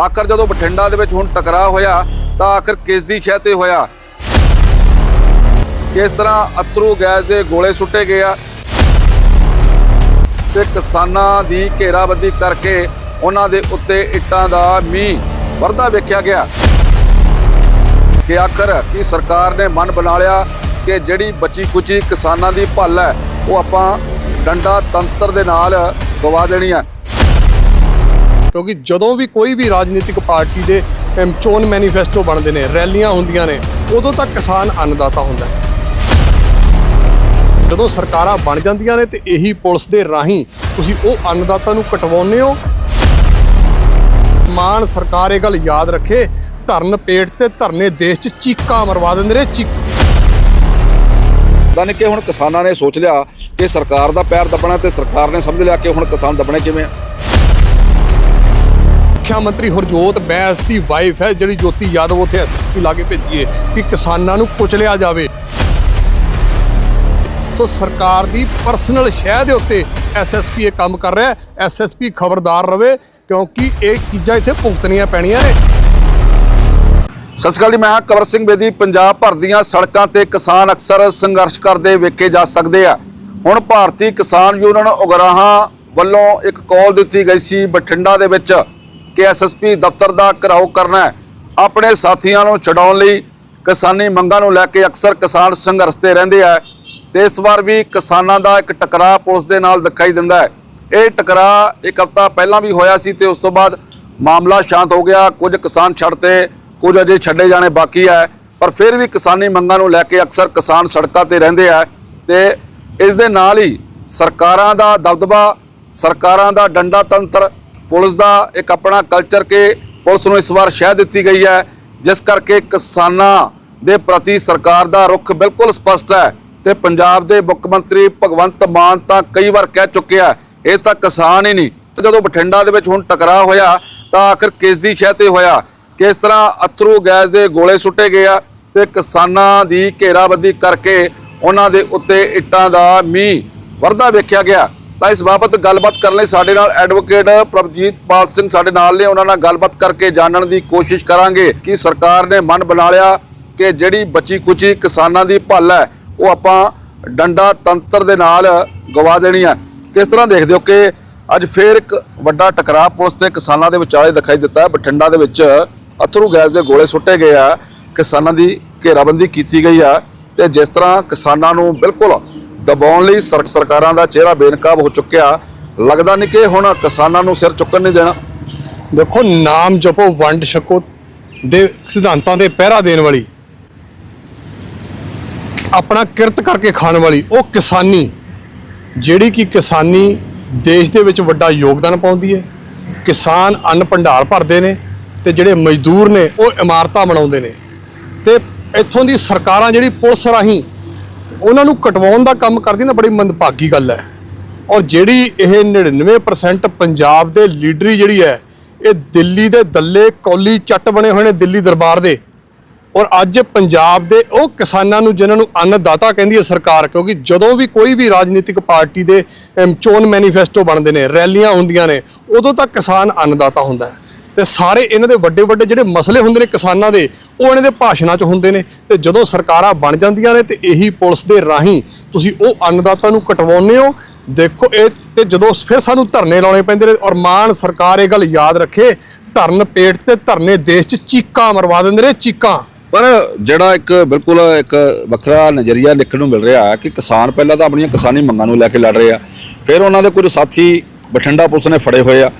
ਆਖਰ ਜਦੋਂ ਬਠਿੰਡਾ ਦੇ ਵਿੱਚ ਹੁਣ ਟਕਰਾਅ ਹੋਇਆ, ਤਾਂ ਆਖਰ ਕਿਸ ਦੀ ਸ਼ਹਿ ਤੇ ਹੋਇਆ? ਕਿਸ ਤਰ੍ਹਾਂ ਅਤਰੂ ਗੈਸ ਦੇ ਗੋਲੇ ਸੁੱਟੇ ਗਏ ਆ? ਤੇ ਕਿਸਾਨਾਂ ਦੀ ਘੇਰਾਬੰਦੀ ਕਰਕੇ ਉਹਨਾਂ ਦੇ ਉੱਤੇ ਇੱਟਾਂ ਦਾ ਮੀਂਹ ਵਰਦਾ ਵੇਖਿਆ ਗਿਆ। ਕਿ ਆਖਰ ਕੀ ਸਰਕਾਰ ਨੇ ਮਨ ਬਣਾ ਲਿਆ ਕਿ ਜਿਹੜੀ ਬਚੀ ਕੁਚੀ ਕਿਸਾਨਾਂ ਦੀ ਭੱਲ ਹੈ, ਉਹ ਆਪਾਂ ਡੰਡਾ ਤੰਤਰ ਦੇ ਨਾਲ ਗਵਾ ਦੇਣੀ ਹੈ। ਕਿਉਂਕਿ ਜਦੋਂ ਵੀ ਕੋਈ ਵੀ ਰਾਜਨੀਤਿਕ ਪਾਰਟੀ ਦੇ ਚੋਣ ਮੈਨੀਫੈਸਟੋ ਬਣਦੇ ਨੇ, ਰੈਲੀਆਂ ਹੁੰਦੀਆਂ ਨੇ, ਉਦੋਂ ਤੱਕ ਕਿਸਾਨ ਅੰਨਦਾਤਾ ਹੁੰਦਾ ਹੈ। ਜਦੋਂ ਸਰਕਾਰਾਂ ਬਣ ਜਾਂਦੀਆਂ ਨੇ ਤੇ ਇਹੀ ਪੁਲਿਸ ਦੇ ਰਾਹੀਂ ਤੁਸੀਂ ਉਹ ਅੰਨਦਾਤਾ ਨੂੰ ਕਟਵਾਉਂਦੇ ਹੋ। ਮਾਨ ਸਰਕਾਰ ਇਹ ਗੱਲ ਯਾਦ ਰੱਖੇ, ਧਰਨ ਪੇਟ ਤੇ ਧਰਨੇ ਦੇਸ਼ 'ਚ ਚੀਕਾਂ ਮਰਵਾ ਦਿੰਦੇ ਨੇ ਚੀਕ ਯਾਨੀ ਕਿ ਹੁਣ ਕਿਸਾਨਾਂ ਨੇ ਸੋਚ ਲਿਆ ਕਿ ਸਰਕਾਰ ਦਾ ਪੈਰ ਦੱਬਣਾ ਤੇ ਸਰਕਾਰ ਨੇ ਸਮਝ ਲਿਆ ਕਿ ਹੁਣ ਕਿਸਾਨ ਦੱਬਣੇ ਕਿਵੇਂ ਆ। ਸਿੱਖਿਆ ਮੰਤਰੀ ਹਰਜੋਤ ਬੈਂਸ ਦੀ ਵਾਈਫ ਹੈ, ਜਿਹੜੀ ਜੋਤੀ ਯਾਦਵ ਉੱਥੇ ਐਸਐਸਪੀ ਲਾ ਕੇ ਭੇਜੀਏ ਕਿ ਕਿਸਾਨਾਂ ਨੂੰ ਕੁਚਲਿਆ ਜਾਵੇ। ਸੋ ਸਰਕਾਰ ਦੀ ਪਰਸਨਲ ਸ਼ਹਿ ਦੇ ਉੱਤੇ ਐਸਐਸਪੀ ਇਹ ਕੰਮ ਕਰ ਰਿਹਾ ਹੈ। ਐਸਐਸਪੀ ਖਬਰਦਾਰ ਰਵੇ, ਕਿਉਂਕਿ ਇਹ ਚੀਜ਼ਾਂ ਇੱਥੇ ਭੁਗਤਣੀਆਂ ਪੈਣੀਆਂ ਨੇ। ਸਤਿ ਸ਼੍ਰੀ ਅਕਾਲ ਜੀ, ਮੈਂ ਹਾਂ ਕਵਰ ਸਿੰਘ ਬੇਦੀ। ਪੰਜਾਬ ਭਰ ਦੀਆਂ ਸੜਕਾਂ ਤੇ ਕਿਸਾਨ ਅਕਸਰ ਸੰਘਰਸ਼ ਕਰਦੇ ਵੇਖੇ ਜਾ ਸਕਦੇ ਆ। ਹੁਣ ਭਾਰਤੀ ਕਿਸਾਨ ਯੂਨੀਅਨ ਉਗਰਾਹਾਂ ਵੱਲੋਂ ਇੱਕ ਕਾਲ ਦਿੱਤੀ ਗਈ ਸੀ ਬਠਿੰਡਾ ਦੇ ਵਿੱਚ। ਕਿ ਐਸਐਸਪੀ ਦਫ਼ਤਰ ਦਾ ਘਿਰਾਓ ਕਰਨਾ ਆਪਣੇ ਸਾਥੀਆਂ ਨੂੰ ਛਡਾਉਣ ਲਈ ਕਿਸਾਨੀ ਮੰਗਾਂ ਨੂੰ ਲੈ ਕੇ ਅਕਸਰ ਕਿਸਾਨ ਸੰਘਰਸ਼ ਤੇ ਰਹਿੰਦੇ ਆ ਤੇ ਇਸ ਵਾਰ ਵੀ ਕਿਸਾਨਾਂ ਦਾ ਇੱਕ ਟਕਰਾਅ ਪੁਲਿਸ ਦੇ ਨਾਲ ਦਿਖਾਈ ਦਿੰਦਾ ਹੈ। ਇਹ ਟਕਰਾਅ ਇੱਕ ਹਫ਼ਤਾ ਪਹਿਲਾਂ ਵੀ ਹੋਇਆ ਸੀ ਤੇ ਉਸ ਤੋਂ ਬਾਅਦ ਮਾਮਲਾ ਸ਼ਾਂਤ ਹੋ ਗਿਆ। ਕੁਝ ਕਿਸਾਨ ਛੱਡਤੇ ਕੁਝ ਅਜੇ ਛੱਡੇ ਜਾਣੇ ਬਾਕੀ ਹੈ ਪਰ ਫਿਰ ਵੀ ਕਿਸਾਨੀ ਮੰਗਾਂ ਨੂੰ ਲੈ ਕੇ ਅਕਸਰ ਕਿਸਾਨ ਸੜਕਾਂ ਤੇ ਰਹਿੰਦੇ ਆ ਤੇ ਇਸ ਦੇ ਨਾਲ ਹੀ ਸਰਕਾਰਾਂ ਦਾ ਦਬਦਬਾ, ਸਰਕਾਰਾਂ ਦਾ ਡੰਡਾ ਤੰਤਰ ਪੁਲਿਸ ਦਾ ਇੱਕ ਆਪਣਾ ਕਲਚਰ ਕੇ ਪੁਲਿਸ ਨੂੰ ਇਸ ਵਾਰ ਸ਼ਹਿ ਦਿੱਤੀ ਗਈ ਹੈ, ਜਿਸ ਕਰਕੇ ਕਿਸਾਨਾਂ ਦੇ ਪ੍ਰਤੀ ਸਰਕਾਰ ਦਾ ਰੁਖ ਬਿਲਕੁਲ ਸਪਸ਼ਟ ਹੈ ਤੇ ਪੰਜਾਬ ਦੇ ਮੁੱਖ ਮੰਤਰੀ ਭਗਵੰਤ ਮਾਨ ਤਾਂ ਕਈ ਵਾਰ ਕਹਿ ਚੁੱਕਿਆ ਇਹ ਤਾਂ ਕਿਸਾਨ ਹੀ ਨਹੀਂ। ਜਦੋਂ ਬਠਿੰਡਾ ਦੇ ਵਿੱਚ ਹੁਣ ਟਕਰਾਅ ਹੋਇਆ, ਤਾਂ ਆਖਰ ਕਿਸ ਦੀ ਸ਼ਹਿ ਤੇ ਹੋਇਆ? ਕਿਸ ਤਰ੍ਹਾਂ ਅਥਰੂ ਗੈਸ ਦੇ ਗੋਲੇ ਸੁੱਟੇ ਗਏ ਆ ਤੇ ਕਿਸਾਨਾਂ ਦੀ ਘੇਰਾਬੰਦੀ ਕਰਕੇ ਉਹਨਾਂ ਦੇ ਉੱਤੇ ਇੱਟਾਂ ਦਾ ਮੀਂਹ ਵਰਦਾ ਵੇਖਿਆ ਗਿਆ। ਤਾਂ ਇਸ ਬਾਬਤ ਗੱਲਬਾਤ ਕਰਨ ਲਈ ਸਾਡੇ ਨਾਲ ਐਡਵੋਕੇਟ ਪ੍ਰਭਜੀਤ ਪਾਲ ਸਿੰਘ ਸਾਡੇ ਨਾਲ ਨੇ। ਉਹਨਾਂ ਨਾਲ ਗੱਲਬਾਤ ਕਰਕੇ ਜਾਣਨ ਦੀ ਕੋਸ਼ਿਸ਼ ਕਰਾਂਗੇ ਕਿ ਸਰਕਾਰ ਨੇ ਮਨ ਬਣਾ ਲਿਆ ਕਿ ਜਿਹੜੀ ਬਚੀ ਕੁਚੀ ਕਿਸਾਨਾਂ ਦੀ ਭੱਲ ਹੈ, ਉਹ ਆਪਾਂ ਡੰਡਾ ਤੰਤਰ ਦੇ ਨਾਲ ਗਵਾ ਦੇਣੀ ਹੈ। ਕਿਸ ਤਰ੍ਹਾਂ ਦੇਖਦੇ ਹੋ ਕਿ ਅੱਜ ਫੇਰ ਇੱਕ ਵੱਡਾ ਟਕਰਾਅ ਪੁਲਿਸ ਤੇ ਕਿਸਾਨਾਂ ਦੇ ਵਿਚਾਲੇ ਦਿਖਾਈ ਦਿੱਤਾ ਹੈ, ਬਠਿੰਡਾ ਦੇ ਵਿੱਚ ਅਥਰੂ ਗੈਸ ਦੇ ਗੋਲੇ ਸੁੱਟੇ ਗਏ ਆ, ਕਿਸਾਨਾਂ ਦੀ ਘੇਰਾਬੰਦੀ ਕੀਤੀ ਗਈ ਆ ਤੇ ਜਿਸ ਤਰ੍ਹਾਂ ਕਿਸਾਨਾਂ ਨੂੰ ਬਿਲਕੁਲ ਦਬਾਉਣ ਲਈ ਸਰ- ਸਰਕਾਰਾਂ ਦਾ ਚਿਹਰਾ ਬੇਨਕਾਬ ਹੋ ਚੁੱਕਿਆ। ਲੱਗਦਾ ਨਹੀਂ ਕਿ ਹੁਣ ਕਿਸਾਨਾਂ ਨੂੰ ਸਿਰ ਚੁੱਕਣ ਨਹੀਂ ਦੇਣਾ। ਦੇਖੋ, ਨਾਮ ਜਪੋ, ਵੰਡ ਛਕੋ ਦੇ ਸਿਧਾਂਤਾਂ ਦੇ ਪਹਿਰਾ ਦੇਣ ਵਾਲੀ। ਆਪਣਾ ਕਿਰਤ ਕਰਕੇ ਖਾਣ ਵਾਲੀ, ਉਹ ਕਿਸਾਨੀ, ਜਿਹੜੀ ਕਿ ਕਿਸਾਨੀ ਦੇਸ਼ ਦੇ ਵਿੱਚ ਵੱਡਾ ਯੋਗਦਾਨ ਪਾਉਂਦੀ ਹੈ। ਕਿਸਾਨ ਅੰਨ ਭੰਡਾਰ ਭਰਦੇ ਨੇ ਤੇ ਜਿਹੜੇ ਮਜ਼ਦੂਰ ਨੇ, ਉਹ ਇਮਾਰਤਾਂ ਬਣਾਉਂਦੇ ਨੇ। ਤੇ ਇੱਥੋਂ ਦੀ ਸਰਕਾਰਾਂ ਜਿਹੜੀ ਪੁਲਿਸ ਰਾਹੀਂ ਉਹਨਾਂ ਨੂੰ ਕਟਵਾਉਣ ਦਾ ਕੰਮ ਕਰਦੀ ਨਾ, ਬੜੀ ਮੰਦਭਾਗੀ ਗੱਲ ਹੈ। ਔਰ ਜਿਹੜੀ ਇਹ 99% ਪੰਜਾਬ ਦੇ ਲੀਡਰੀ ਜਿਹੜੀ ਹੈ, ਇਹ ਦਿੱਲੀ ਦੇ ਦੱਲੇ ਕੌਲੀ ਚੱਟ ਬਣੇ ਹੋਏ ਨੇ ਦਿੱਲੀ ਦਰਬਾਰ ਦੇ। ਔਰ ਅੱਜ ਪੰਜਾਬ ਦੇ ਉਹ ਕਿਸਾਨਾਂ ਨੂੰ, ਜਿਨ੍ਹਾਂ ਨੂੰ ਅੰਨਦਾਤਾ ਕਹਿੰਦੀ ਹੈ ਸਰਕਾਰ, ਕਿਉਂਕਿ ਜਦੋਂ ਵੀ ਕੋਈ ਵੀ ਰਾਜਨੀਤਿਕ ਪਾਰਟੀ ਦੇ ਚੋਣ ਮੈਨੀਫੈਸਟੋ ਬਣਦੇ ਨੇ, ਰੈਲੀਆਂ ਹੁੰਦੀਆਂ ਨੇ, ਉਦੋਂ ਤੱਕ ਕਿਸਾਨ ਅੰਨਦਾਤਾ ਹੁੰਦਾ ਹੈ। ਤੇ ਸਾਰੇ ਇਹਨਾਂ ਦੇ ਵੱਡੇ ਵੱਡੇ ਜਿਹੜੇ ਮਸਲੇ ਹੁੰਦੇ ਨੇ ਕਿਸਾਨਾਂ ਦੇ, ਉਹ ਇਹਨਾਂ ਦੇ ਭਾਸ਼ਣਾਂ 'ਚ ਹੁੰਦੇ ਨੇ ਤੇ ਜਦੋਂ ਸਰਕਾਰਾਂ ਬਣ ਜਾਂਦੀਆਂ ਨੇ ਤੇ ਇਹੀ ਪੁਲਿਸ ਦੇ ਰਾਹੀਂ ਤੁਸੀਂ ਉਹ ਅੰਨਦਾਤਾ ਨੂੰ ਕਟਵਾਉਂਦੇ ਹੋ। ਦੇਖੋ ਇਹ ਤੇ ਜਦੋਂ ਫਿਰ ਸਾਨੂੰ ਧਰਨੇ ਲਾਉਣੇ ਪੈਂਦੇ ਨੇ ਔਰ ਮਾਨ ਸਰਕਾਰ ਇਹ ਗੱਲ ਯਾਦ ਰੱਖੇ, ਧਰਨ ਪੇਟ ਤੇ ਧਰਨੇ ਦੇਸ਼ 'ਚ ਚੀਕਾਂ ਮਰਵਾ ਦਿੰਦੇ ਨੇ, ਚੀਕਾਂ। ਪਰ ਜਿਹੜਾ ਇੱਕ ਬਿਲਕੁਲ ਇੱਕ ਵੱਖਰਾ ਨਜ਼ਰੀਆ ਦੇਖਣ ਨੂੰ ਮਿਲ ਰਿਹਾ ਹੈ ਕਿ ਕਿਸਾਨ ਪਹਿਲਾਂ ਤਾਂ ਆਪਣੀਆਂ ਕਿਸਾਨੀ ਮੰਗਾਂ ਨੂੰ ਲੈ ਕੇ ਲੜ ਰਹੇ ਆ, ਫਿਰ ਉਹਨਾਂ ਦੇ ਕੁਝ ਸਾਥੀ ਬਠਿੰਡਾ ਪੁਲਿਸ ਨੇ ਫੜੇ ਹੋਏ ਆ।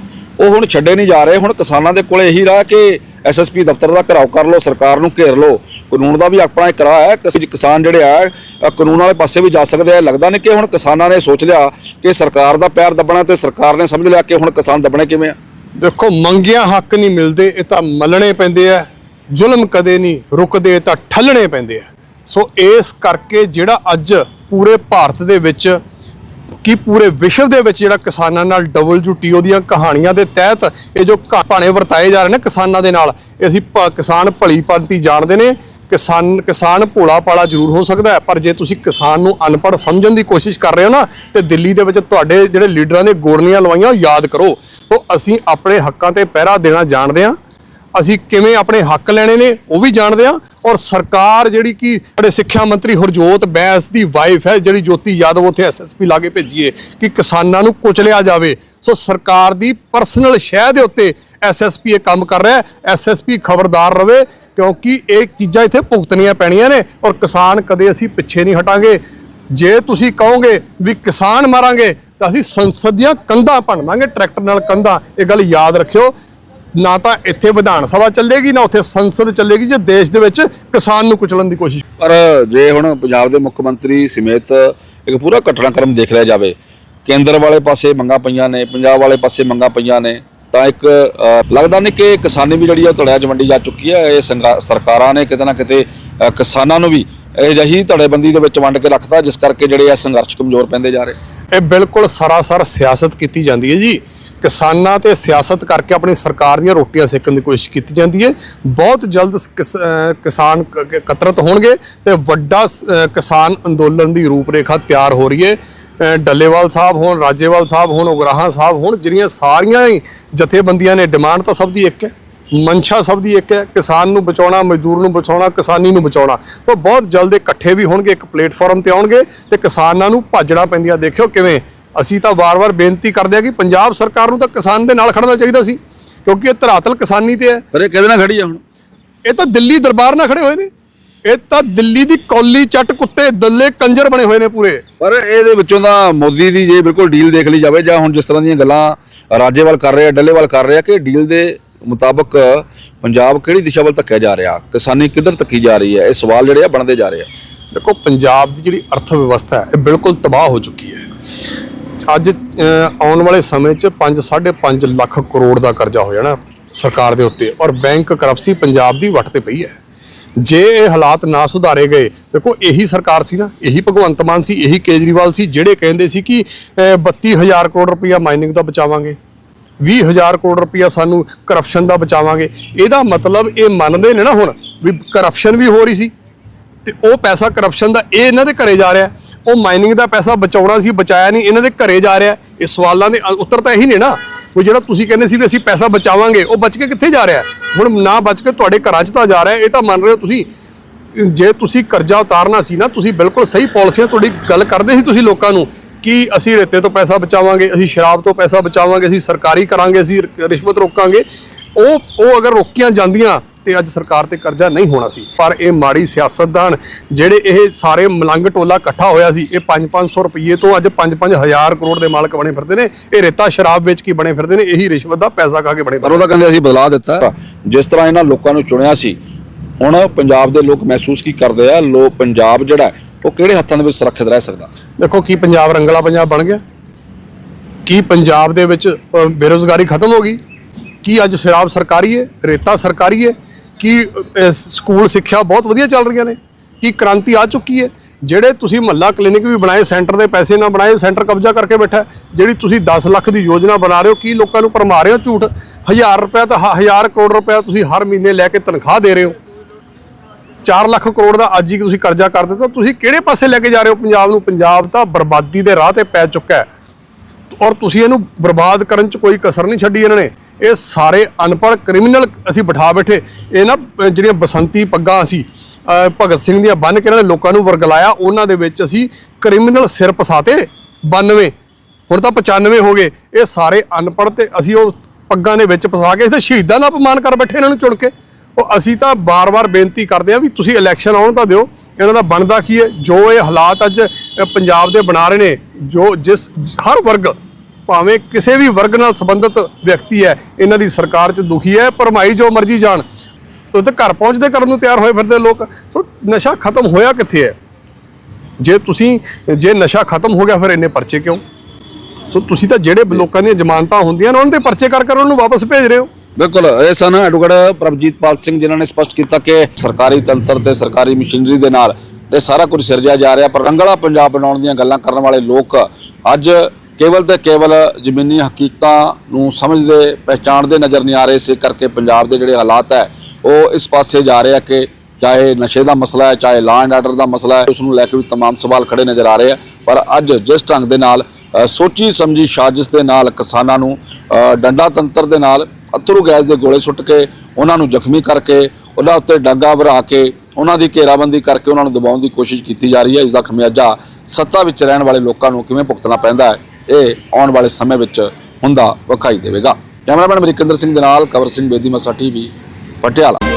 ਉਹ ਹੁਣ ਛੱਡੇ ਨਹੀਂ ਜਾ ਰਹੇ, ਹੁਣ ਕਿਸਾਨਾਂ ਦੇ ਕੋਲੇ ਇਹੀ ਰਾਹ ਕਿ ਐਸਐਸਪੀ ਦਫ਼ਤਰ ਦਾ ਘਰਾਓ ਕਰ ਲਓ, ਸਰਕਾਰ ਨੂੰ ਘੇਰ ਲਓ। ਕਾਨੂੰਨ ਦਾ ਵੀ ਆਪਣਾ ਇੱਕ ਰਾਹ ਹੈ, ਕਿਸ- ਕਿਸਾਨ ਜਿਹੜੇ ਆ ਕਾਨੂੰਨ ਵਾਲੇ ਪਾਸੇ ਵੀ ਜਾ ਸਕਦੇ ਆ। ਲੱਗਦਾ ਨਹੀਂ ਕਿ ਹੁਣ ਕਿਸਾਨਾਂ ਨੇ ਸੋਚ ਲਿਆ ਕਿ ਸਰਕਾਰ ਦਾ ਪੈਰ ਦੱਬਣਾ ਤੇ ਸਰਕਾਰ ਨੇ ਸਮਝ ਲਿਆ ਕਿ ਹੁਣ ਕਿਸਾਨ ਦੱਬਣੇ ਕਿਵੇਂ ਆ। ਦੇਖੋ, ਮੰਗਿਆ ਹੱਕ ਨਹੀਂ ਮਿਲਦੇ, ਇਹ ਤਾਂ ਮਲਣੇ ਪੈਂਦੇ ਆ। ਜ਼ੁਲਮ ਕਦੇ ਨਹੀਂ ਰੁਕਦੇ ਤਾਂ ਠੱਲਣੇ ਪੈਂਦੇ ਆ। ਸੋ ਇਸ ਕਰਕੇ ਜਿਹੜਾ ਅੱਜ ਪੂਰੇ ਭਾਰਤ ਦੇ ਵਿੱਚ ਕਿ ਪੂਰੇ ਵਿਸ਼ਵ ਦੇ ਵਿੱਚ ਜਿਹੜਾ ਕਿਸਾਨਾਂ ਨਾਲ WTO ਦੀਆਂ ਕਹਾਣੀਆਂ ਦੇ ਤਹਿਤ ਇਹ ਜੋ ਕਾ- ਭਾਣੇ ਵਰਤਾਏ ਜਾ ਰਹੇ ਨੇ ਕਿਸਾਨਾਂ ਦੇ ਨਾਲ, ਇਹ ਅਸੀਂ ਭ- ਕਿਸਾਨ ਭਲੀ ਭਾਂਤੀ ਜਾਣਦੇ ਨੇ। ਕਿਸਾਨ ਕਿਸਾਨ ਭੋਲਾ ਪਾਲਾ ਜ਼ਰੂਰ ਹੋ ਸਕਦਾ ਹੈ, ਪਰ ਜੇ ਤੁਸੀਂ ਕਿਸਾਨ ਨੂੰ ਅਨਪੜ੍ਹ ਸਮਝਣ ਦੀ ਕੋਸ਼ਿਸ਼ ਕਰ ਰਹੇ ਹੋ ਨਾ, ਤੇ ਦਿੱਲੀ ਦੇ ਵਿੱਚ ਤੁਹਾਡੇ ਜਿਹੜੇ ਲੀਡਰਾਂ ਦੇ ਗੋਰਨੀਆਂ ਲਵਾਈਆਂ, ਉਹ ਯਾਦ ਕਰੋ। ਉਹ ਅਸੀਂ ਆਪਣੇ ਹੱਕਾਂ ਤੇ ਪਹਿਰਾ ਦੇਣਾ ਜਾਣਦੇ ਹਾਂ। ਅਸੀਂ ਕਿਵੇਂ ਆਪਣੇ ਹੱਕ ਲੈਣੇ ਨੇ, ਉਹ ਵੀ ਜਾਣਦੇ ਆ ਔਰ ਸਰਕਾਰ ਜਿਹੜੀ ਕਿ ਸਾਡੇ ਸਿੱਖਿਆ ਮੰਤਰੀ ਹਰਜੋਤ ਬੈਂਸ ਦੀ ਵਾਈਫ ਹੈ, ਜਿਹੜੀ ਜੋਤੀ ਯਾਦਵ ਉੱਥੇ ਐਸਐਸਪੀ ਲਾ ਕੇ ਭੇਜੀਏ ਕਿ ਕਿਸਾਨਾਂ ਨੂੰ ਕੁਚਲਿਆ ਜਾਵੇ। ਸੋ ਸਰਕਾਰ ਦੀ ਪਰਸਨਲ ਸ਼ਹਿ ਦੇ ਉੱਤੇ ਐਸਐਸਪੀ ਇਹ ਕੰਮ ਕਰ ਰਿਹਾ ਹੈ। ਐਸਐਸਪੀ ਖਬਰਦਾਰ ਰਵੇ, ਕਿਉਂਕਿ ਇਹ ਚੀਜ਼ਾਂ ਇੱਥੇ ਭੁਗਤਣੀਆਂ ਪੈਣੀਆਂ ਨੇ ਔਰ ਕਿਸਾਨ ਕਦੇ ਅਸੀਂ ਪਿੱਛੇ ਨਹੀਂ ਹਟਾਂਗੇ। ਜੇ ਤੁਸੀਂ ਕਹੋਗੇ ਵੀ ਕਿਸਾਨ ਮਾਰਾਂਗੇ, ਤਾਂ ਅਸੀਂ ਸੰਸਦ ਦੀਆਂ ਕੰਧਾਂ ਭੰਨਵਾਂਗੇ ਟਰੈਕਟਰ ਨਾਲ ਕੰਧਾਂ। ਇਹ ਗੱਲ ਯਾਦ ਰੱਖਿਓ। ਨਾ ਤਾਂ ਇੱਥੇ ਵਿਧਾਨ ਸਭਾ ਚੱਲੇਗੀ ਨਾ ਉੱਥੇ ਸੰਸਦ ਚੱਲੇਗੀ ਜੇ ਦੇਸ਼ ਦੇ ਵਿੱਚ ਕਿਸਾਨ ਨੂੰ ਕੁਚਲਣ ਦੀ ਕੋਸ਼ਿਸ਼ ਪਰ ਜੇ ਹੁਣ ਪੰਜਾਬ ਦੇ ਮੁੱਖ ਮੰਤਰੀ ਸਮੇਤ ਇੱਕ ਪੂਰਾ ਘਟਨਾਕ੍ਰਮ ਦੇਖ ਲਿਆ ਜਾਵੇ ਕੇਂਦਰ ਵਾਲੇ ਪਾਸੇ ਮੰਗਾਂ ਪਈਆਂ ਨੇ ਪੰਜਾਬ ਵਾਲੇ ਪਾਸੇ ਮੰਗਾਂ ਪਈਆਂ ਨੇ ਤਾਂ ਇੱਕ ਲੱਗਦਾ ਨਹੀਂ ਕਿ ਕਿਸਾਨੀ ਵੀ ਜਿਹੜੀ ਆ ਧੜਿਆਂ 'ਚ ਵੰਡੀ ਜਾ ਚੁੱਕੀ ਹੈ ਇਹ ਸਰਕਾਰਾਂ ਨੇ ਕਿਤੇ ਨਾ ਕਿਤੇ ਕਿਸਾਨਾਂ ਨੂੰ ਵੀ ਇਹ ਜਿਹੀ ਧੜੇਬੰਦੀ ਦੇ ਵਿੱਚ ਵੰਡ ਕੇ ਰੱਖਤਾ ਜਿਸ ਕਰਕੇ ਜਿਹੜੇ ਆ ਸੰਘਰਸ਼ ਕਮਜ਼ੋਰ ਪੈਂਦੇ ਜਾ ਰਹੇ। ਇਹ ਬਿਲਕੁਲ ਸਰਾਸਰ ਸਿਆਸਤ ਕੀਤੀ ਜਾਂਦੀ ਹੈ ਜੀ। ਕਿਸਾਨਾਂ ਤੇ ਸਿਆਸਤ ਕਰਕੇ ਆਪਣੀ ਸਰਕਾਰ ਦੀਆਂ ਰੋਟੀਆਂ ਸੇਕਣ ਦੀ ਕੋਸ਼ਿਸ਼ ਕੀਤੀ ਜਾਂਦੀ ਹੈ। ਬਹੁਤ ਜਲਦ ਕਿਸਾਨ ਕਤਰਤ ਹੋਣਗੇ ਤੇ ਵੱਡਾ ਕਿਸਾਨ ਅੰਦੋਲਨ ਦੀ ਰੂਪਰੇਖਾ ਤਿਆਰ ਹੋ ਰਹੀ ਹੈ। ਡੱਲੇਵਾਲ ਸਾਹਿਬ ਹੋਣ, ਰਾਜੇਵਾਲ ਸਾਹਿਬ ਹੋਣ, ਉਗਰਾਹਾਂ ਸਾਹਿਬ ਹੋਣ, ਜਿਹੜੀਆਂ ਸਾਰੀਆਂ ਹੀ ਜਥੇਬੰਦੀਆਂ ਨੇ, ਡਿਮਾਂਡ ਤਾਂ ਸਭ ਦੀ ਇੱਕ ਹੈ। ਮਨਸ਼ਾ ਸਭ ਦੀ ਇੱਕ ਹੈ। ਕਿਸਾਨ ਨੂੰ ਬਚਾਉਣਾ, ਮਜ਼ਦੂਰ ਨੂੰ ਬਚਾਉਣਾ, ਕਿਸਾਨੀ ਨੂੰ ਬਚਾਉਣਾ। ਤਾਂ ਬਹੁਤ ਜਲਦ ਇਕੱਠੇ ਵੀ ਹੋਣਗੇ, ਇੱਕ ਪਲੇਟਫਾਰਮ ਤੇ ਆਉਣਗੇ ਤੇ ਕਿਸਾਨਾਂ ਨੂੰ ਭਾਜਣਾ ਪੈਂਦੀਆਂ। ਦੇਖਿਓ ਕਿਵੇਂ ਅਸੀਂ ਤਾਂ ਵਾਰ-ਵਾਰ ਬੇਨਤੀ ਕਰਦੇ ਆ ਕਿ ਪੰਜਾਬ ਸਰਕਾਰ ਨੂੰ ਤਾਂ ਕਿਸਾਨ ਦੇ ਨਾਲ ਖੜਨਾ ਚਾਹੀਦਾ ਸੀ ਕਿਉਂਕਿ ਇਹ ਧਰਾਤਲ ਕਿਸਾਨੀ ਤੇ ਹੈ। ਪਰ ਇਹ ਕਿਹਦੇ ਨਾਲ ਖੜੀ ਆ ਹੁਣ? ਇਹ ਤਾਂ ਦਿੱਲੀ ਦਰਬਾਰ ਨਾਲ ਖੜੇ ਹੋਏ ਨੇ। ਇਹ ਤਾਂ ਦਿੱਲੀ ਦੀ ਕੌਲੀ ਚੱਟ ਕੁੱਤੇ ਦੱਲੇ ਕੰਜਰ ਬਣੇ ਹੋਏ ਨੇ ਪੂਰੇ। ਪਰ ਇਹਦੇ ਵਿੱਚੋਂ ਤਾਂ ਮੋਦੀ ਦੀ ਜੇ ਬਿਲਕੁਲ ਡੀਲ ਦੇਖ ਲਈ ਜਾਵੇ ਜਾਂ ਹੁਣ ਜਿਸ ਤਰ੍ਹਾਂ ਦੀਆਂ ਗੱਲਾਂ ਰਾਜੇਵਾਲ ਕਰ ਰਹੇ ਆ ਡੱਲੇਵਾਲ ਕਰ ਰਹੇ ਆ ਕਿ ਡੀਲ ਦੇ ਮੁਤਾਬਕ ਪੰਜਾਬ ਕਿਹੜੀ ਦਿਸ਼ਾ ਵੱਲ ਧੱਕਿਆ ਜਾ ਰਿਹਾ? ਕਿਸਾਨੀ ਕਿੱਧਰ ਧੱਕੀ ਜਾ ਰਹੀ ਹੈ? ਇਹ ਸਵਾਲ ਜਿਹੜੇ ਆ ਬਣਦੇ ਜਾ ਰਹੇ ਆ। ਦੇਖੋ ਪੰਜਾਬ ਦੀ ਜਿਹੜੀ ਅਰਥ ਵਿਵਸਥਾ ਹੈ ਇਹ ਬਿਲਕੁਲ ਤਬਾਹ ਹੋ ਚੁੱਕੀ ਹੈ। ਅੱਜ ਆਉਣ ਵਾਲੇ ਸਮੇਂ 'ਚ 5 5.5 ਲੱਖ ਕਰੋੜ ਦਾ ਕਰਜ਼ਾ ਹੋ ਜਾਣਾ ਸਰਕਾਰ ਦੇ ਉੱਤੇ ਔਰ ਬੈਂਕ ਕਰਪਸੀ ਪੰਜਾਬ ਦੀ ਵੱਟ ਤੇ ਪਈ ਹੈ। ਜੇ ਇਹ ਹਾਲਾਤ ਨਾ ਸੁਧਾਰੇ ਗਏ ਦੇਖੋ ਇਹੀ ਸਰਕਾਰ ਸੀ ਨਾ ਇਹੀ ਭਗਵੰਤ ਮਾਨ ਸੀ ਇਹੀ ਕੇਜਰੀਵਾਲ ਸੀ ਜਿਹੜੇ ਕਹਿੰਦੇ ਸੀ ਕਿ ਅਹ, 32000 ਕਰੋੜ ਰੁਪਇਆ ਮਾਈਨਿੰਗ ਦਾ ਬਚਾਵਾਂਗੇ 20000 ਕਰੋੜ ਰੁਪਇਆ ਸਾਨੂੰ ਕਰਪਸ਼ਨ ਦਾ ਬਚਾਵਾਂਗੇ। ਇਹਦਾ ਮਤਲਬ ਇਹ ਮੰਨਦੇ ਨੇ ਨਾ ਹੁਣ ਵੀ ਕਰਪਸ਼ਨ ਵੀ ਹੋ ਰਹੀ ਸੀ ਤੇ ਉਹ ਪੈਸਾ ਕਰਪਸ਼ਨ ਦਾ ਇਹ ਇਹਨਾਂ ਦੇ ਘਰੇ ਜਾ ਰਿਹਾ। ਉਹ ਮਾਈਨਿੰਗ ਦਾ ਪੈਸਾ ਬਚਾਉਣਾ ਸੀ, ਬਚਾਇਆ ਨਹੀਂ, ਇਹਨਾਂ ਦੇ ਘਰੇ ਜਾ ਰਿਹਾ। ਇਹ ਸਵਾਲਾਂ ਦੇ ਉੱਤਰ ਤਾਂ ਇਹੀ ਨੇ ਨਾ ਉਹ ਜਿਹੜਾ ਤੁਸੀਂ ਕਹਿੰਦੇ ਸੀ ਵੀ ਅਸੀਂ ਪੈਸਾ ਬਚਾਵਾਂਗੇ, ਉਹ ਬਚ ਕੇ ਕਿੱਥੇ ਜਾ ਰਿਹਾ? ਹੁਣ ਨਾ ਬਚ ਕੇ ਤੁਹਾਡੇ ਘਰਾਂ 'ਚ ਤਾਂ ਜਾ ਰਿਹਾ, ਇਹ ਤਾਂ ਮੰਨ ਰਹੇ ਹੋ ਤੁਸੀਂ। ਜੇ ਤੁਸੀਂ ਕਰਜ਼ਾ ਉਤਾਰਨਾ ਸੀ ਨਾ, ਤੁਸੀਂ ਬਿਲਕੁਲ ਸਹੀ ਪਾਲਿਸੀਆਂ ਤੁਹਾਡੀ ਗੱਲ ਕਰਦੇ ਸੀ ਤੁਸੀਂ ਲੋਕਾਂ ਨੂੰ ਕਿ ਅਸੀਂ ਰੇਤੇ ਤੋਂ ਪੈਸਾ ਬਚਾਵਾਂਗੇ, ਅਸੀਂ ਸ਼ਰਾਬ ਤੋਂ ਪੈਸਾ ਬਚਾਵਾਂਗੇ, ਅਸੀਂ ਸਰਕਾਰੀ ਕਰਾਂਗੇ, ਅਸੀਂ ਰਿ- ਰਿਸ਼ਵਤ ਰੋਕਾਂਗੇ। ਉਹ ਉਹ ਅਗਰ ਰੋਕੀਆਂ ਜਾਂਦੀਆਂ ਤੇ ਅੱਜ ਸਰਕਾਰ ਤੇ ਕਰਜ਼ਾ ਨਹੀਂ ਹੋਣਾ ਸੀ। ਪਰ ਇਹ ਮਾੜੀ ਸਿਆਸਤਦਾਨ ਜਿਹੜੇ ਇਹ ਸਾਰੇ ਮਲੰਗ ਟੋਲਾ ਇਕੱਠਾ ਹੋਇਆ ਸੀ ਇਹ 5-500 ਰੁਪਏ ਤੋਂ ਅੱਜ 5-5 ਹਜ਼ਾਰ ਕਰੋੜ ਦੇ ਮਾਲਕ ਬਣੇ ਫਿਰਦੇ ਨੇ। ਇਹ ਰੇਤਾ ਸ਼ਰਾਬ ਵੇਚ ਕੇ ਬਣੇ ਫਿਰਦੇ ਨੇ ਇਹੀ ਰਿਸ਼ਵਤ ਦਾ ਪੈਸਾ ਖਾ ਕੇ ਬਣੇ ਪਰ ਉਹ ਤਾਂ ਕਹਿੰਦੇ ਅਸੀਂ ਬਦਲਾ ਦਿੱਤਾ। ਜਿਸ ਤਰ੍ਹਾਂ ਇਹਨਾਂ ਲੋਕਾਂ ਨੂੰ ਚੁਣਿਆ ਸੀ ਹੁਣ ਪੰਜਾਬ ਦੇ ਲੋਕ ਮਹਿਸੂਸ ਕੀ ਕਰਦੇ ਆ? ਲੋਕ ਪੰਜਾਬ ਜਿਹੜਾ ਉਹ ਕਿਹੜੇ ਹੱਥਾਂ ਦੇ ਵਿੱਚ ਸੁਰੱਖਿਅਤ ਰਹਿ ਸਕਦਾ? ਦੇਖੋ ਕੀ ਪੰਜਾਬ ਰੰਗਲਾ ਪੰਜਾਬ ਬਣ ਗਿਆ? ਕੀ ਪੰਜਾਬ ਦੇ ਵਿੱਚ ਬੇਰੁਜ਼ਗਾਰੀ ਖਤਮ ਹੋ ਗਈ? ਕੀ ਅੱਜ ਸ਼ਰਾਬ ਸਰਕਾਰੀ ਹੈ ਰੇਤਾ ਸਰਕਾਰੀ ਹੈ? ਕੀ ਸਕੂਲ ਸਿੱਖਿਆ ਬਹੁਤ ਵਧੀਆ ਚੱਲ ਰਹੀਆਂ ਨੇ, ਕੀ ਕ੍ਰਾਂਤੀ ਆ ਚੁੱਕੀ ਹੈ। ਜਿਹੜੇ ਤੁਸੀਂ ਮਹੱਲਾ ਕਲੀਨਿਕ ਵੀ ਬਣਾਏ, ਸੈਂਟਰ ਦੇ ਪੈਸੇ ਨਾ ਬਣਾਏ, ਸੈਂਟਰ ਕਬਜ਼ਾ ਕਰਕੇ ਬੈਠਾ ਜਿਹੜੀ ਤੁਸੀਂ 10 ਲੱਖ ਦੀ ਯੋਜਨਾ ਬਣਾ ਰਹੇ ਹੋ, ਕੀ ਲੋਕਾਂ ਨੂੰ ਭਰਮਾ ਰਹੇ ਹੋ ਝੂਠ? 1000 ਰੁਪਏ ਤਾਂ 1000 ਕਰੋੜ ਰੁਪਏ ਤੁਸੀਂ ਹਰ ਮਹੀਨੇ ਲੈ ਕੇ ਤਨਖਾਹ ਦੇ ਰਹੇ ਹੋ। 4 ਲੱਖ ਕਰੋੜ ਦਾ ਅੱਜ ਹੀ ਤੁਸੀਂ ਕਰਜ਼ਾ ਕਰ ਦਿੱਤਾ, ਤੁਸੀਂ ਕਿਹੜੇ ਪਾਸੇ ਲੈ ਕੇ ਜਾ ਰਹੇ ਹੋ ਪੰਜਾਬ ਨੂੰ? ਪੰਜਾਬ ਤਾਂ ਬਰਬਾਦੀ ਦੇ ਰਾਹ ਤੇ ਪੈ ਚੁੱਕਾ ਹੈ। ਔਰ ਤੁਸੀਂ ਇਹਨੂੰ ਬਰਬਾਦ ਕਰਨ ਚ ਕੋਈ ਕਸਰ ਨਹੀਂ ਛੱਡੀ ਇਹਨਾਂ ਨੇ। ਇਹ ਸਾਰੇ ਅਨਪੜ੍ਹ ਕ੍ਰਿਮੀਨਲ ਅਸੀਂ ਬਿਠਾ ਬੈਠੇ। ਇਹ ਨਾ ਜਿਹੜੀਆਂ ਬਸੰਤੀ ਪੱਗਾਂ ਅਸੀਂ ਭਗਤ ਸਿੰਘ ਦੀਆਂ ਬੰਨ ਕੇ ਇਹਨਾਂ ਨੇ ਲੋਕਾਂ ਨੂੰ ਵਰਗਲਾਇਆ, ਉਹਨਾਂ ਦੇ ਵਿੱਚ ਅਸੀਂ ਕ੍ਰਿਮੀਨਲ ਸਿਰ ਪਸਾਤੇ 92 ਹੁਣ ਤਾਂ 95 ਹੋ ਗਏ। ਇਹ ਸਾਰੇ ਅਨਪੜ੍ਹ ਤੇ ਅਸੀਂ ਉਹ ਪੱਗਾਂ ਦੇ ਵਿੱਚ ਫਸਾ ਕੇ ਇੱਥੇ ਸ਼ਹੀਦਾਂ ਦਾ ਅਪਮਾਨ ਕਰ ਬੈਠੇ ਇਹਨਾਂ ਨੂੰ ਚੁਣ ਕੇ। ਉਹ ਅਸੀਂ ਤਾਂ ਬਾਰ-ਬਾਰ ਬੇਨਤੀ ਕਰਦੇ ਹਾਂ ਵੀ ਤੁਸੀਂ ਇਲੈਕਸ਼ਨ ਆਉਣ ਤਾਂ ਦਿਓ, ਇਹਨਾਂ ਦਾ ਬਣਦਾ ਕੀ ਹੈ? ਜੋ ਇਹ ਹਾਲਾਤ ਅੱਜ ਪੰਜਾਬ ਦੇ ਬਣਾ ਰਹੇ ਨੇ, ਜੋ ਜਿਸ, ਹਰ ਵਰਗ ਭਾਵੇਂ ਕਿਸੇ ਵੀ ਵਰਗ ਨਾਲ ਸੰਬੰਧਿਤ ਵਿਅਕਤੀ ਹੈ, ਇਹਨਾਂ ਦੀ ਸਰਕਾਰ 'ਚ ਦੁਖੀ ਹੈ ਭਰਮਾਈ ਜੋ ਮਰਜ਼ੀ ਜਾਣ। ਉਹ ਤਾਂ ਘਰ ਪਹੁੰਚਦੇ ਕਰਨ ਨੂੰ ਤਿਆਰ ਹੋਏ ਫਿਰਦੇ ਲੋਕ। ਸੋ ਨਸ਼ਾ ਖਤਮ ਹੋਇਆ ਕਿੱਥੇ ਹੈ? ਜੇ ਤੁਸੀਂ, ਜੇ ਨਸ਼ਾ ਖਤਮ ਹੋ ਗਿਆ, ਫਿਰ ਇੰਨੇ ਪਰਚੇ ਕਿਉਂ? ਸੋ ਤੁਸੀਂ ਤਾਂ ਜਿਹੜੇ ਲੋਕਾਂ ਦੀਆਂ ਜ਼ਮਾਨਤਾਂ ਹੁੰਦੀਆਂ ਨੇ, ਉਹਨਾਂ ਦੇ ਪਰਚੇ ਕਰ ਕਰ ਉਹਨਾਂ ਨੂੰ ਵਾਪਸ ਭੇਜ ਰਹੇ ਹੋ। ਬਿਲਕੁਲ, ਇਹ ਸਨ ਐਡਵੋਕੇਟ ਪ੍ਰਭਜੀਤ ਪਾਲ ਸਿੰਘ, ਜਿਨ੍ਹਾਂ ਨੇ ਸਪਸ਼ਟ ਕੀਤਾ ਕਿ ਸਰਕਾਰੀ ਤੰਤਰ ਤੇ ਸਰਕਾਰੀ ਮਸ਼ੀਨਰੀ ਦੇ ਨਾਲ ਇਹ ਸਾਰਾ ਕੁਝ ਸਿਰਜਿਆ ਜਾ ਰਿਹਾ, ਪਰ ਰੰਗਲਾ ਪੰਜਾਬ ਬਣਾਉਣ ਦੀਆਂ ਗੱਲਾਂ ਕਰਨ ਵਾਲੇ ਲੋਕ ਅੱਜ ਕੇਵਲ ਤੇ ਕੇਵਲ ਜ਼ਮੀਨੀ ਹਕੀਕਤਾਂ ਨੂੰ ਸਮਝਦੇ ਪਛਾਣਦੇ ਨਜ਼ਰ ਨਹੀਂ ਆ ਰਹੇ ਸੇ ਕਰਕੇ ਪੰਜਾਬ ਦੇ ਜਿਹੜੇ ਹਾਲਾਤ ਹੈ, ਉਹ ਇਸ ਪਾਸੇ ਜਾ ਰਹੇ ਆ ਕਿ ਚਾਹੇ ਨਸ਼ੇ ਦਾ ਮਸਲਾ ਹੈ, ਚਾਹੇ ਲਾਂ ਐਂਡ ਆਰਡਰ ਦਾ ਮਸਲਾ ਹੈ, ਉਸ ਨੂੰ ਲੈ ਕੇ ਵੀ तमाम ਸਵਾਲ ਖੜੇ ਨਜ਼ਰ ਆ ਰਹੇ ਆ। ਪਰ ਅੱਜ ਜਿਸ ਢੰਗ ਦੇ ਨਾਲ ਸੋਚੀ ਸਮਝੀ ਸਾਜ਼ਿਸ਼ ਦੇ ਨਾਲ ਕਿਸਾਨਾਂ ਨੂੰ ਡੰਡਾ ਤੰਤਰ ਦੇ ਨਾਲ ਅਥਰੂ ਗੈਸ ਦੇ ਗੋਲੇ ਸੁੱਟ ਕੇ ਉਹਨਾਂ ਨੂੰ ਜ਼ਖਮੀ ਕਰਕੇ ਉਹਨਾਂ ਉੱਤੇ ਡਾਂਗਾ ਵਰਾ ਕੇ, ਉਹਨਾਂ ਦੀ ਘੇਰਾਬੰਦੀ ਕਰਕੇ ਉਹਨਾਂ ਨੂੰ ਦਬਾਉਣ ਦੀ ਕੋਸ਼ਿਸ਼ ਕੀਤੀ ਜਾ ਰਹੀ ਹੈ। ਇਸ ਦਾ ਖਮਿਆਜਾ ਸੱਤਾ ਵਿੱਚ ਰਹਿਣ ਵਾਲੇ ਲੋਕਾਂ ਨੂੰ ਕਿਵੇਂ ਭੁਗਤਣਾ ਪੈਂਦਾ ਹੈ ਇਹ ਆਉਣ ਵਾਲੇ ਸਮੇਂ ਵਿੱਚ ਹੁੰਦਾ ਵਿਖਾਈ ਦੇਵੇਗਾ। ਕੈਮਰਾਮੈਨ ਅਮਰਿਕੰਦਰ ਸਿੰਘ ਦੇ ਨਾਲ ਕਵਰ ਸਿੰਘ ਬੇਦੀ ਮਸਾ ਟੀਵੀ ਪਟਿਆਲਾ।